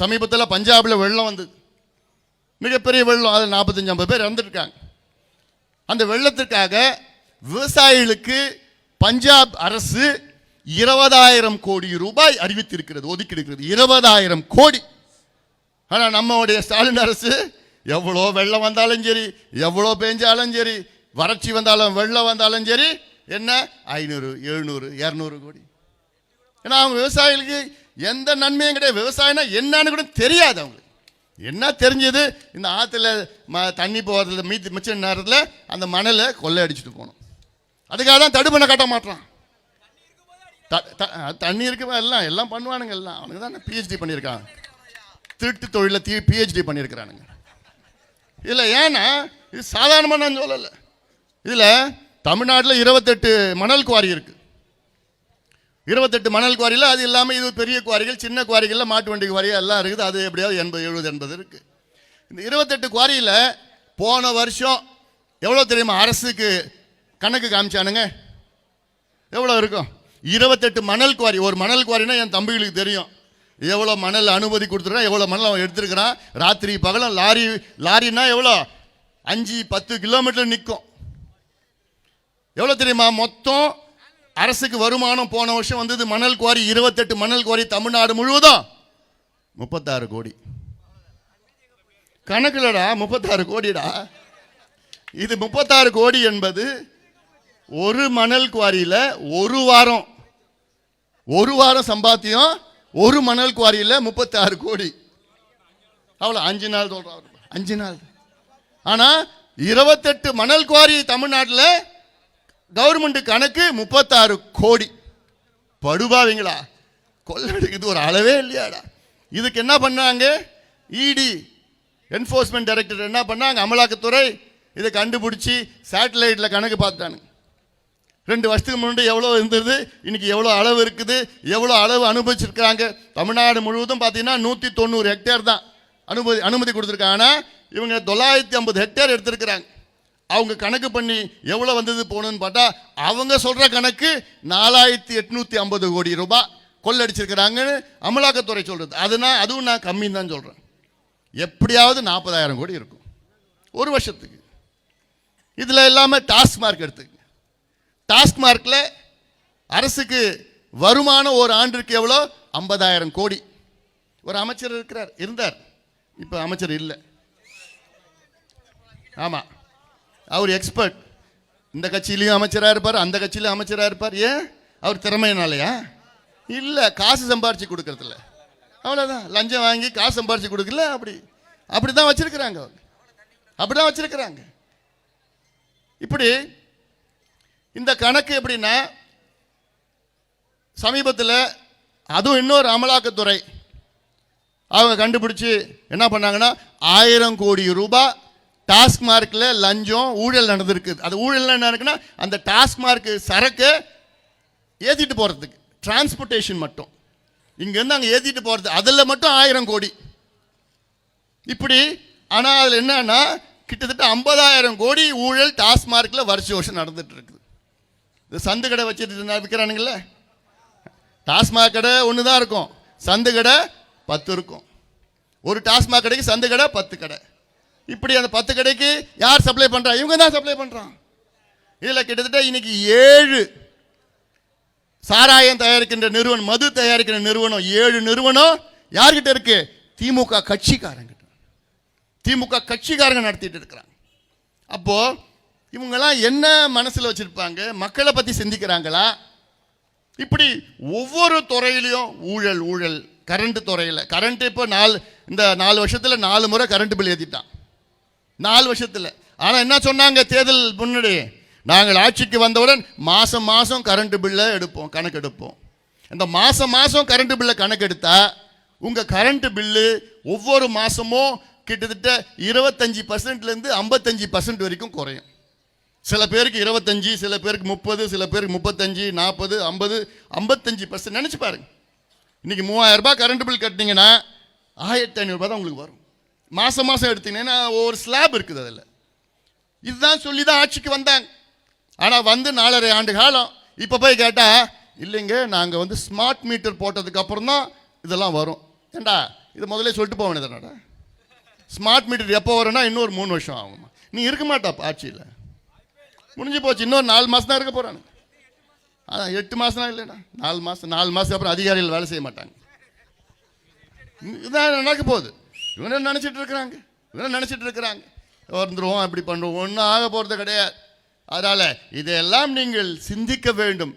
சமீபத்தில் பஞ்சாபில் வெள்ளம் வந்தது. மிகப்பெரிய வெள்ளம் அதில் நாற்பத்தஞ்சு ஐம்பது பேர் இறந்துருக்காங்க. அந்த வெள்ளத்திற்காக விவசாயிகளுக்கு பஞ்சாப் அரசு இருபதாயிரம் கோடி ரூபாய் அறிவித்திருக்கிறது ஒதுக்கிடுக்கிறது இருபதாயிரம் கோடி. ஆனால் நம்மளுடைய ஸ்டாலின் அரசு எவ்வளோ வெள்ளம் வந்தாலும் சரி எவ்வளோ பெஞ்சாலும் சரி வறட்சி வந்தாலும் வெள்ளம் வந்தாலும் சரி என்ன? ஐநூறு எழுநூறு இரநூறு கோடி. ஏன்னா அவங்க விவசாயிகளுக்கு எந்த நன்மையும் கிடையாது. விவசாயம்னா என்னன்னு கூட தெரியாது அவங்களுக்கு. என்ன தெரிஞ்சது? இந்த ஆற்றுல ம தண்ணி போகிறதுல மீதி மிச்ச நேரத்தில் அந்த மணலை கொள்ளை அடிச்சுட்டு போகணும். அதுக்காக தான் தடுப்பணை கட்ட மாட்டான் த- த- தண்ணி இருக்கவா எல்லாம் எல்லாம் பண்ணுவானுங்க எல்லாம். அவனுக்கு தான் பிஹெச்டி பண்ணியிருக்காங்க திருட்டு தொழிலில் தீ பிஹெச்டி பண்ணியிருக்கிறானுங்க. இதில் ஏன்னா இது சாதாரணமாக நான் சொல்லலை. இதில் தமிழ்நாட்டில் இருபத்தெட்டு மணல் குவாரி இருக்குது இருபத்தெட்டு மணல் குவாரியில் அது இல்லாமல் இது பெரிய குவாரிகள் சின்ன குவாரிகளில் மாட்டு வண்டி குவாரி எல்லாம் இருக்குது. அது எப்படியாவது எண்பது எழுபது எண்பது இருக்குது இந்த இருபத்தெட்டு குவாரியில் போன வருஷம் எவ்வளோ தெரியுமா? அரசுக்கு கணக்கு காமிச்சானுங்க. எவ்வளோ இருக்கும்? இருபத்தெட்டு மணல் குவாரி. ஒரு மணல் குவாரினா என் தம்பிகளுக்கு தெரியும். எவ்வளோ மணல் அனுமதி கொடுத்துருக்கான் எவ்வளோ மணல் அவன் எடுத்துருக்கிறான். ராத்திரி பகலும் லாரி லாரினா எவ்வளோ? அஞ்சு பத்து கிலோமீட்டர் நிற்கும். எவ்வளோ தெரியுமா? மொத்தம் அரசுக்கு வருமானம் போன வருஷம் வந்தது மணல் குவாரி இருபத்தெட்டு மணல் குவாரி தமிழ்நாடு முழுவதும். முப்பத்தாறு கோடி. கணக்குலடா முப்பத்தாறு கோடிடா. இது முப்பத்தாறு கோடி என்பது ஒரு மணல் குவாரியில் ஒரு வாரம். ஒரு வாரம் சம்பாத்தியம் ஒரு மணல் குவாரியில் முப்பத்தாறு கோடி. அவ்வளோ அஞ்சு நாள் சொல்கிறார் அஞ்சு நாள். ஆனால் இருபத்தெட்டு மணல் குவாரி தமிழ்நாட்டில் கவர்மெண்ட் கணக்கு முப்பத்தாறு கோடி. படுபாவீங்களா கொள்ளடிக்குது ஒரு அளவே இல்லையாடா. இதுக்கு என்ன பண்ணாங்க? இடி என்ஃபோர்ஸ்மெண்ட் டைரக்டர் என்ன பண்ணாங்க? அமலாக்கத்துறை இதை கண்டுபிடிச்சி சேட்டலைட்டில் கணக்கு பார்த்தானுங்க. ரெண்டு வருஷத்துக்கு முன்னாடி எவ்வளோ இருந்தது? இன்னைக்கு எவ்வளோ அளவு இருக்குது? எவ்வளோ அளவு அனுபவிச்சிருக்கிறாங்க தமிழ்நாடு முழுவதும் பார்த்தீங்கன்னா நூற்றி தொண்ணூறு ஹெக்டேர் தான் அனுமதி அனுமதி கொடுத்துருக்காங்க. ஆனால் இவங்க தொள்ளாயிரத்தி ஐம்பது ஹெக்டேர் எடுத்திருக்கிறாங்க. அவங்க கணக்கு பண்ணி எவ்வளோ வந்தது போகணுன்னு பார்த்தா அவங்க சொல்கிற கணக்கு நாலாயிரத்தி எட்நூற்றி ஐம்பது கோடி ரூபாய் கொள்ளடிச்சிருக்கிறாங்கன்னு அமலாக்கத்துறை சொல்கிறது அதுனா அதுவும் நான் கம்மின்னு தான் சொல்கிறேன் எப்படியாவது நாற்பதாயிரம் கோடி இருக்கும். ஒரு வருஷத்துக்கு. இதில் இல்லாமல் டாஸ்மார்க் எடுத்துக்கங்க டாஸ்மார்க்கில் அரசுக்கு வருமானம் ஒரு ஆண்டிற்கு எவ்வளோ? ஐம்பதாயிரம் கோடி. ஒரு அமைச்சர் இருக்கிறார் இருந்தார். இப்போ அமைச்சர் இல்லை. ஆமாம் அவர் எக்ஸ்பர்ட் இந்த கட்சியிலையும் அமைச்சராக இருப்பார் அந்த கட்சியிலையும் அமைச்சராக இருப்பார். ஏன்? அவர் திறமையினாலையா? இல்லை காசு சம்பாரிச்சு கொடுக்கறதில்ல. அவ்வளோதான் லஞ்சம் வாங்கி காசு சம்பாரிச்சு கொடுக்கல அப்படி. அப்படி தான் வச்சுருக்கிறாங்க அவங்க அப்படி தான் வச்சுருக்கிறாங்க. இப்படி இந்த கணக்கு எப்படின்னா சமீபத்தில் அதுவும் இன்னொரு அமலாக்கத்துறை அவங்க கண்டுபிடிச்சி என்ன பண்ணாங்கன்னா ஆயிரம் கோடி ரூபாய் டாஸ்மார்க்கில் லஞ்சம் ஊழல் நடந்திருக்கு. அது ஊழல் என்ன இருக்குன்னா அந்த டாஸ்மார்க் சரக்கு ஏற்றிட்டு போகிறதுக்கு டிரான்ஸ்போர்ட்டேஷன் மட்டும். இங்கேருந்து அங்கே ஏற்றிட்டு போகிறது அதில் மட்டும் ஆயிரம் கோடி. இப்படி ஆனால் அதில் என்னன்னா கிட்டத்தட்ட ஐம்பதாயிரம் கோடி ஊழல் டாஸ்மார்க்கில் வருஷம் வருஷம் நடந்துட்டு இருக்குது. இந்த சந்து கடை வச்சுட்டு விற்கிறானுங்களே டாஸ்மாக் கடை ஒன்று தான் இருக்கும். சந்து கடை பத்து இருக்கும். ஒரு டாஸ்மாக் கடைக்கு சந்து கடை பத்து கடை. இப்படி அந்த பத்து கடைக்கு யார் சப்ளை பண்ணுறா இவங்க தான் சப்ளை பண்ணுறான் இதில் கிட்டத்தட்ட இன்னைக்கு ஏழு சாராயம் தயாரிக்கின்ற நிறுவனம் மது தயாரிக்கிற நிறுவனம் ஏழு நிறுவனம் யார்கிட்ட இருக்கு? திமுக கட்சிக்காரங்கிட்ட. திமுக கட்சிக்காரங்க நடத்திட்டு இருக்கிறாங்க. அப்போ இவங்கெல்லாம் என்ன மனசில் வச்சிருப்பாங்க? மக்களை பற்றி சிந்திக்கிறாங்களா? இப்படி ஒவ்வொரு துறையிலையும் ஊழல் ஊழல். கரண்ட் துறையில். கரண்ட் இப்போ நாலு இந்த நாலு வருஷத்தில் நாலு முறை கரண்ட் பில் ஏற்றிட்டான் நாலு வருஷத்தில். ஆனால் என்ன சொன்னாங்க தேர்தல் முன்னாடி? நாங்கள் ஆட்சிக்கு வந்தவுடன் மாதம் மாதம் கரண்ட் பில்லை எடுப்போம் கணக்கு எடுப்போம் இந்த மாதம் மாதம் கரண்ட் பில்லை கணக்கு உங்கள் கரண்ட் பில்லு ஒவ்வொரு மாதமும் கிட்டத்தட்ட இருபத்தஞ்சி பர்சன்ட்லேருந்து ஐம்பத்தஞ்சு பர்சன்ட் வரைக்கும் குறையும். சில பேருக்கு இருபத்தஞ்சி சில பேருக்கு முப்பது சில பேருக்கு முப்பத்தஞ்சு நாற்பது ஐம்பது ஐம்பத்தஞ்சு பர்சன்ட் நினச்சி பாருங்க. இன்றைக்கி மூவாயிரரூபா கரண்ட் பில் கட்டினீங்கன்னா ஆயிரத்தி ஐநூறுரூபா தான் உங்களுக்கு வரும். மாதம் மாதம் எடுத்தீங்கன்னா ஒவ்வொரு ஸ்லாப் இருக்குது அதில். இதுதான் சொல்லி தான் ஆட்சிக்கு வந்தாங்க. ஆனால் வந்து நாலரை ஆண்டு காலம் இப்போ போய் கேட்டால் இல்லைங்க நாங்கள் வந்து ஸ்மார்ட் மீட்டர் போட்டதுக்கு அப்புறம் தான் இதெல்லாம் வரும். ஏண்டா இது முதல்ல சொல்லிட்டு போக வேண்டியதானடா ஸ்மார்ட் மீட்டர் எப்போ வரும்னா இன்னொரு மூணு வருஷம் ஆகுமா நீ இருக்க மாட்டா ஆட்சியில். முடிஞ்சு போச்சு இன்னொரு நாலு மாதம் தான் இருக்க போகிறாங்க அதான் எட்டு மாதம்னா இல்லைடா. நாலு மாதம் நாலு மாதத்துக்கு அப்புறம் அதிகாரிகள் வேலை செய்ய மாட்டாங்க. இதான் நடக்க போகுது. இவங்க நினச்சிட்டு இருக்கிறாங்க. இவங்க நினச்சிட்டு இருக்கிறாங்க. வந்துடுவோம் அப்படி பண்ணுவோம் ஒன்றும் ஆக போகிறது கிடையாது. அதனால் இதையெல்லாம் நீங்கள் சிந்திக்க வேண்டும்.